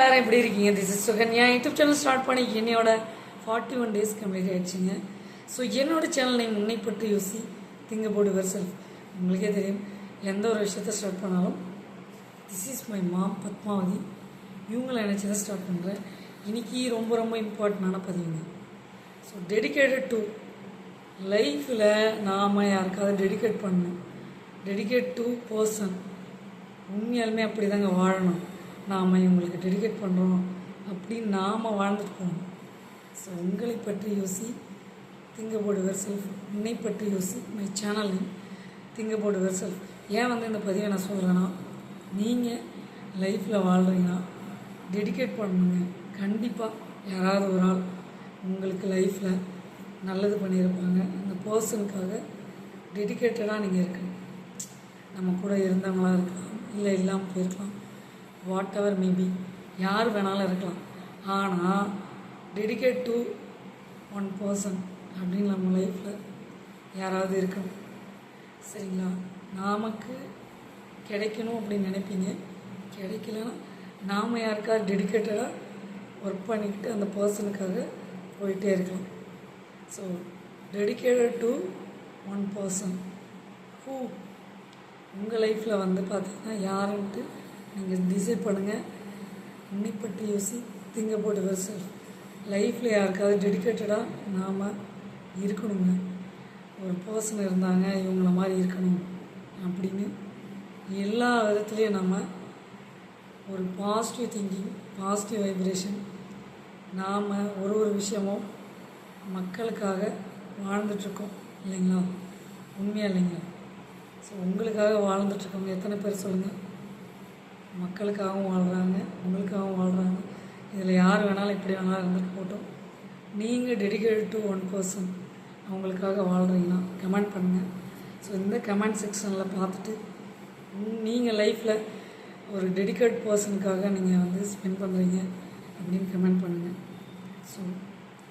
எல்லாரும் எப்படி இருக்கீங்க? This is Sukanya YouTube channel start பண்ணி என்னையோட ஃபார்ட்டி ஒன் டேஸ் கம்ப்ளீட் ஆயிடுச்சுங்க. ஸோ என்னோட சேனல் நேம் உன்னை பற்றி யோசி திங்க போடு வெர்செல்ஃப் உங்களுக்கே தெரியும். எந்த ஒரு விஷயத்த ஸ்டார்ட் பண்ணாலும் this is my mom Padmavathi. இவங்களை நினச்சி தான் ஸ்டார்ட் பண்ணுறேன் இன்னைக்கு ரொம்ப ரொம்ப இம்பார்ட்டண்டான பதிவுங்க. ஸோ டெடிகேட்டட் டு லைஃப்பில் நாம் யாருக்காவது டெடிகேட் பண்ணணும். டெடிகேட் டு பர்சன் உண்மையாலுமே அப்படி தாங்க வாழணும். நாம் இவங்களுக்கு டெடிகேட் பண்ணுறோம் அப்படின்னு நாம் வாழ்ந்துட்டு போகணும். ஸோ உங்களை பற்றி யோசி திங்க போடு செல்ஃப் உன்னை பற்றி யோசி மை சேனல் நேம் திங்க போடு செல்ஃப் ஏன் வந்து இந்த பதிவை நான் சொல்கிறேன்னா நீங்கள் லைஃப்பில் வாழ்கிறீங்கன்னா டெடிகேட் பண்ணுங்க. கண்டிப்பாக யாராவது ஒரு ஆள் உங்களுக்கு லைஃப்பில் நல்லது பண்ணியிருப்பாங்க. அந்த பர்சனுக்காக டெடிகேட்டடாக நீங்கள் இருக்கணும். நம்ம கூட இருந்தவங்களா இருக்கலாம் இல்லை இல்லாமல் போயிருக்கலாம். வாட் எவர் மேபி யார் வேணாலும் இருக்கலாம். ஆனால் டெடிகேட் டு ஒன் பர்சன் அப்படின்னு நம்ம லைஃப்பில் யாராவது இருக்கணும். சரிங்களா? நமக்கு கிடைக்கணும் அப்படின்னு நினைப்பீங்க. கிடைக்கலன்னா நாம் யாருக்காவது டெடிக்கேட்டடாக ஒர்க் பண்ணிக்கிட்டு அந்த பர்சனுக்காக போயிட்டே இருக்கலாம். So dedicated to one person who உங்கள் லைஃப்பில் வந்து பார்த்தீங்கன்னா யாருன்ட்டு நீங்கள் டிசைட் பண்ணுங்கள் உன்னை யோசி திங்க போட்டு வெர்சல் லைஃப்பில் யாருக்காவது டெடிக்கேட்டடாக நாம் இருக்கணுங்க. ஒரு பர்சன் இருந்தாங்க இவங்கள மாதிரி இருக்கணும் அப்படின்னு எல்லா விதத்துலேயும் நம்ம ஒரு பாசிட்டிவ் திங்கிங் பாசிட்டிவ் வைப்ரேஷன் நாம் ஒரு ஒரு விஷயமும் மக்களுக்காக வாழ்ந்துட்டுருக்கோம் இல்லைங்களா? உண்மையாக இல்லைங்களா? ஸோ உங்களுக்காக வாழ்ந்துட்டுருக்கோங்க எத்தனை பேர் சொல்லுங்கள் மக்களுக்காகவும் வாழ்கிறாங்க உங்களுக்காகவும் வாழ்கிறாங்க இதில் யார் வேணாலும் எப்படி வேணாலும் இருந்துட்டு போட்டோம் நீங்கள் டெடிகேட் டு ஒன் பர்சன் அவங்களுக்காக வாழ்கிறீங்கன்னா கமெண்ட் பண்ணுங்கள் ஸோ இந்த கமெண்ட் செக்ஷனில் பார்த்துட்டு நீங்கள் லைஃப்பில் ஒரு டெடிகேட் பர்சனுக்காக நீங்கள் வந்து ஸ்பெண்ட் பண்ணுறீங்க அப்படின்னு கமெண்ட் பண்ணுங்கள் ஸோ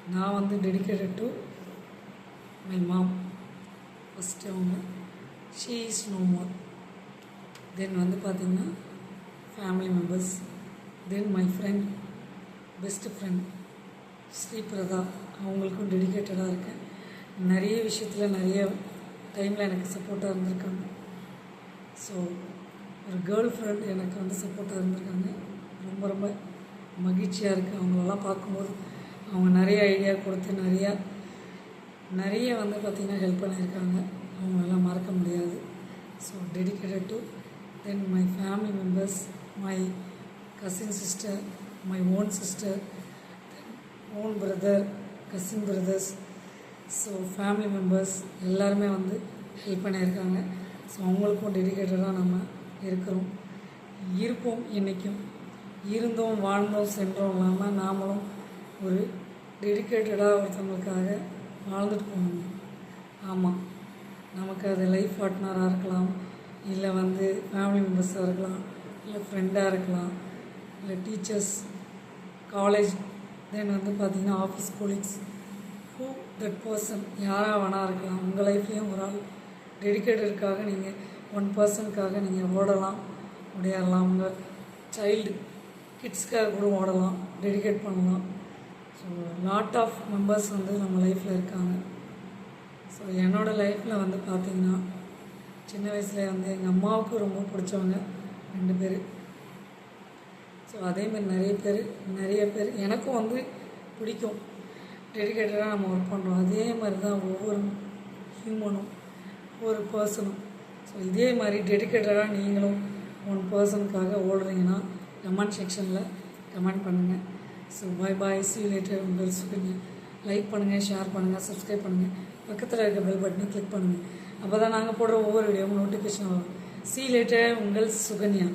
நான் வந்து dedicated to my mom first அவங்க she is no more then வந்து பார்த்திங்கன்னா family members then my friend best friend Sripratha. அவங்களுக்கும் டெடிகேட்டடாக இருக்கேன். நிறைய விஷயத்தில் நிறைய டைமில் எனக்கு சப்போர்ட்டாக இருந்திருக்காங்க. ஸோ ஒரு கேர்ள் ஃப்ரெண்ட் எனக்கு வந்து சப்போர்ட்டாக இருந்திருக்காங்க. ரொம்ப ரொம்ப மகிழ்ச்சியாக இருக்குது அவங்களெல்லாம் பார்க்கும்போது அவங்க நிறைய ஐடியா கொடுத்து நிறையா நிறைய வந்து பார்த்திங்கன்னா ஹெல்ப் பண்ணியிருக்காங்க. அவங்களெல்லாம் மறக்க முடியாது. So dedicated to then my family members my cousin sister my own sister own brother cousin brothers so family members எல்லாருமே வந்து ஹெல்ப் பண்ணியிருக்காங்க. ஸோ அவங்களுக்கும் டெடிக்கேட்டடாக நம்ம இருக்கிறோம். இருப்போம் என்றைக்கும் இருந்தோம் வாழ்ந்தோம் சென்றோம் இல்லாமல் நாமளும் ஒரு டெடிக்கேட்டடாக ஒருத்தவங்களுக்காக வாழ்ந்துட்டு போகணும். ஆமாம் நமக்கு அது லைஃப் பார்ட்னராக இருக்கலாம். இல்லை வந்து ஃபேமிலி மெம்பர்ஸாக இருக்கலாம். இல்லை ஃப்ரெண்டாக இருக்கலாம் இல்லை டீச்சர்ஸ் காலேஜ் தென் வந்து பார்த்திங்கன்னா office colleagues who that person யாராக வேணா இருக்கலாம். உங்கள் லைஃப்லேயும் ஒரு ஆள் டெடிக்கேட்டடுக்காக நீங்கள் ஒன் பர்சனுக்காக நீங்கள் ஓடலாம் முடியாடலாம் உங்கள் சைல்டு கிட்ஸ்க்காக கூட ஓடலாம் டெடிகேட் பண்ணலாம். ஸோ லாட் ஆஃப் மெம்பர்ஸ் வந்து நம்ம லைஃப்பில் இருக்காங்க. ஸோ என்னோடய லைஃப்பில் வந்து பார்த்திங்கன்னா சின்ன வயசுலேயே வந்து எங்கள் அம்மாவுக்கு ரொம்ப பிடிச்சவங்க. ரெண்டு பேர். ஸோ அதேமாதிரி நிறைய பேர் நிறைய பேர். எனக்கும் வந்து பிடிக்கும். டெடிக்கேட்டடாக நம்ம ஒர்க் பண்ணுறோம் அதே மாதிரி தான் ஒவ்வொரு ஹியூமனும் ஒவ்வொரு பர்சனும் ஸோ இதே மாதிரி டெடிக்கேட்டடாக நீங்களும் ஒன் பர்சனுக்காக ஓடுறீங்கன்னா கமெண்ட் செக்ஷனில் கமெண்ட் பண்ணுங்கள் so bye bye see later உங்கள் சுகன்யா லைக் பண்ணுங்கள் ஷேர் பண்ணுங்கள் சப்ஸ்கிரைப் பண்ணுங்கள் பக்கத்தில் இருக்க பெல் பட்டனை கிளிக் பண்ணுங்கள் அப்போ தான் நாங்கள் போடுற ஒவ்வொரு வீடியோவும் நோட்டிஃபிகேஷன் வரும். சி லேட்டர் உங்கள் சுகன்யா.